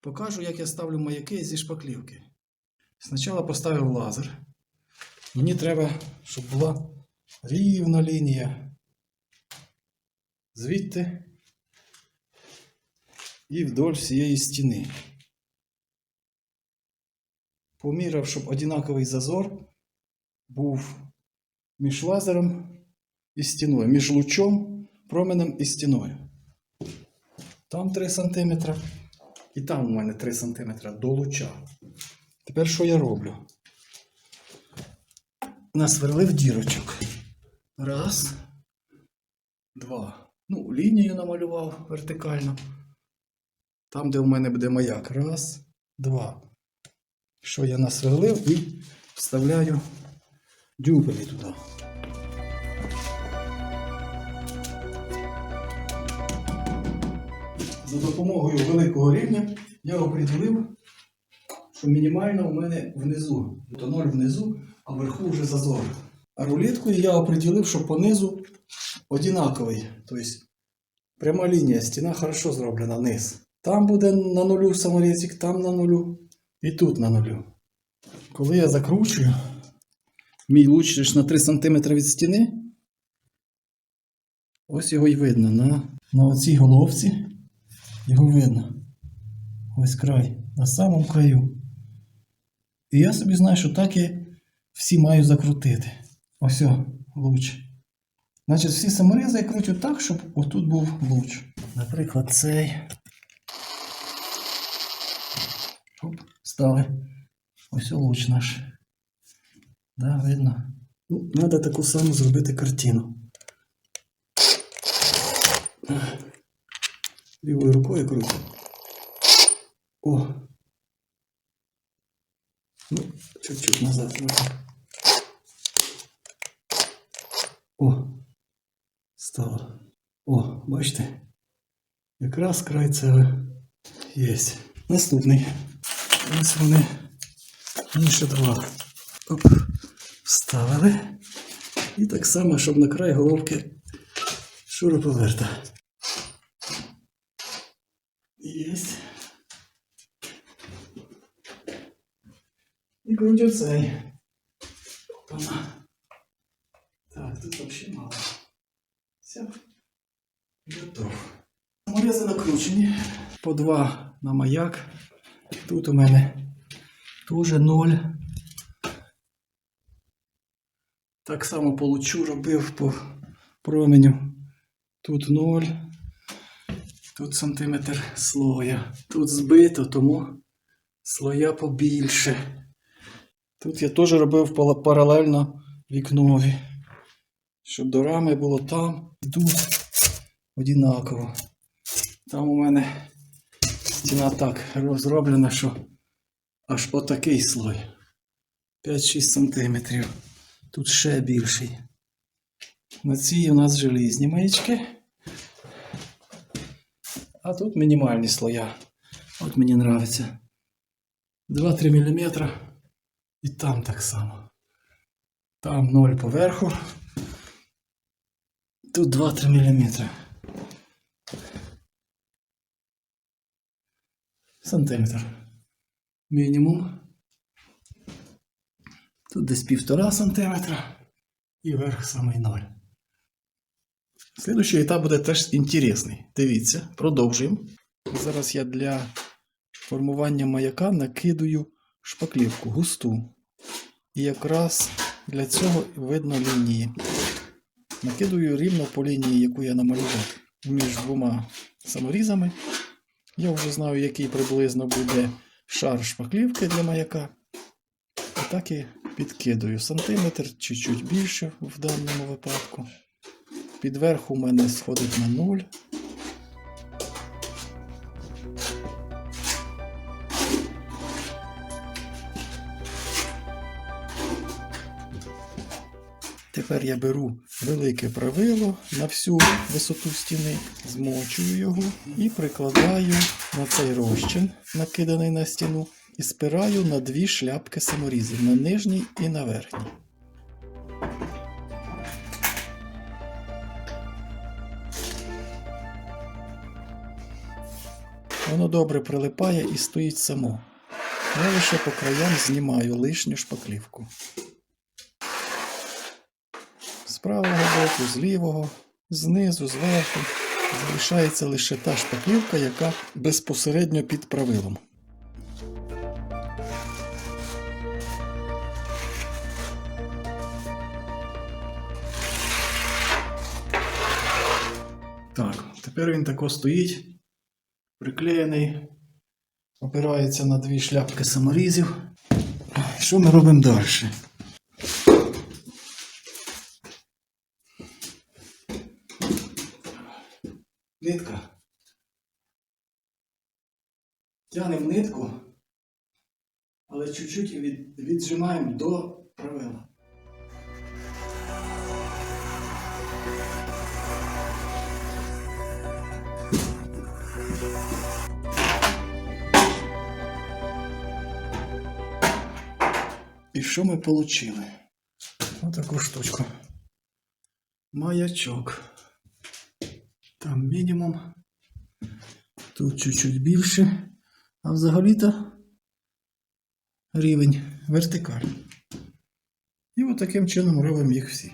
Покажу, як я ставлю маяки зі шпаклівки. Спочатку поставив лазер. Мені треба, щоб була рівна лінія. Звідти і вдоль всієї стіни. Поміряв, щоб однаковий зазор був між лазером і стіною, між лучом, променем і стіною. Там 3 см. І там у мене 3 см до луча. Тепер що я роблю? Насверлив дірочок. Раз. Два. Ну, лінію намалював вертикально. Там, де у мене буде маяк. Раз, два. Що я насверлив і вставляю дюбелі туди. За допомогою великого рівня я оприділив, що мінімально у мене внизу. То ноль внизу, а вверху вже зазор. А рулеткою я оприділив, що по низу одинаковий. Тобто пряма лінія, стіна хорошо зроблена вниз. Там буде на нулю саморізик, там на нулю і тут на нулю. Коли я закручую, мій луч лиш на 3 см від стіни. Ось його й видно на, на оцій головці. Його видно. Ось край, на самому краю. І я собі знаю, що так я всі маю закрутити. Ось луч. Значить, всі саморізи я кручу так, щоб отут був луч. Наприклад, цей. Оп, стали. Ось луч наш. Да, видно. Ну, треба таку саму зробити картину. Лівою рукою крутю. О. Ну, чуть-чуть назад. О. Стало. О, бачите? Якраз край цього є. Наступний. Ось вони. Інше два. Оп. Вставили. І так само, щоб на край головки шуруповерта. Есть. І крутю цей. Опана. Так, тут вообще мало. Все. Готов. Саморези накручені. По два на маяк. Тут у мене теж ноль. Так само по лучу робив по променю. Тут ноль. Тут сантиметр слоя. Тут збито, тому слоя побільше. Тут я теж робив паралельно вікнові. Щоб до рами було там і тут однаково. Там у мене стіна так розроблена, що аж по такий слой. 5-6 сантиметрів. Тут ще більший. На цій у нас желізні маячки. А тут мінімальні слоя. От мені нравиться. 2-3 мм. І там так само. Там 0 поверху. Тут 2-3 мм. Сантиметр. Мінімум. Тут десь півтора сантиметра. І верх самий 0. Слідуючий етап буде теж інтересний. Дивіться, продовжуємо. Зараз я для формування маяка накидаю шпаклівку густу. І якраз для цього видно лінії. Накидую рівно по лінії, яку я намалював між двома саморізами. Я вже знаю, який приблизно буде шар шпаклівки для маяка. І так і підкидаю сантиметр, чуть-чуть більше в даному випадку. Підверху у мене сходить на 0. Тепер я беру велике правило на всю висоту стіни, змочую його і прикладаю на цей розчин, накиданий на стіну, і спираю на дві шляпки саморізів на нижній і на верхній. Воно добре прилипає і стоїть само. Я лише по краям знімаю лишню шпаклівку. З правого боку, з лівого, знизу, зверху залишається лише та шпаклівка, яка безпосередньо під правилом. Так, тепер він тако стоїть, приклеєний, опирається на дві шляпки саморізів. Що ми робимо далі? Нитка. Тянемо нитку, але чуть-чуть від, віджимаємо до правила. І що ми отримали? Отаку штучку. Маячок. Там мінімум. Тут чуть-чуть більше. А взагалі-то рівень вертикаль. І от таким чином робимо їх всі.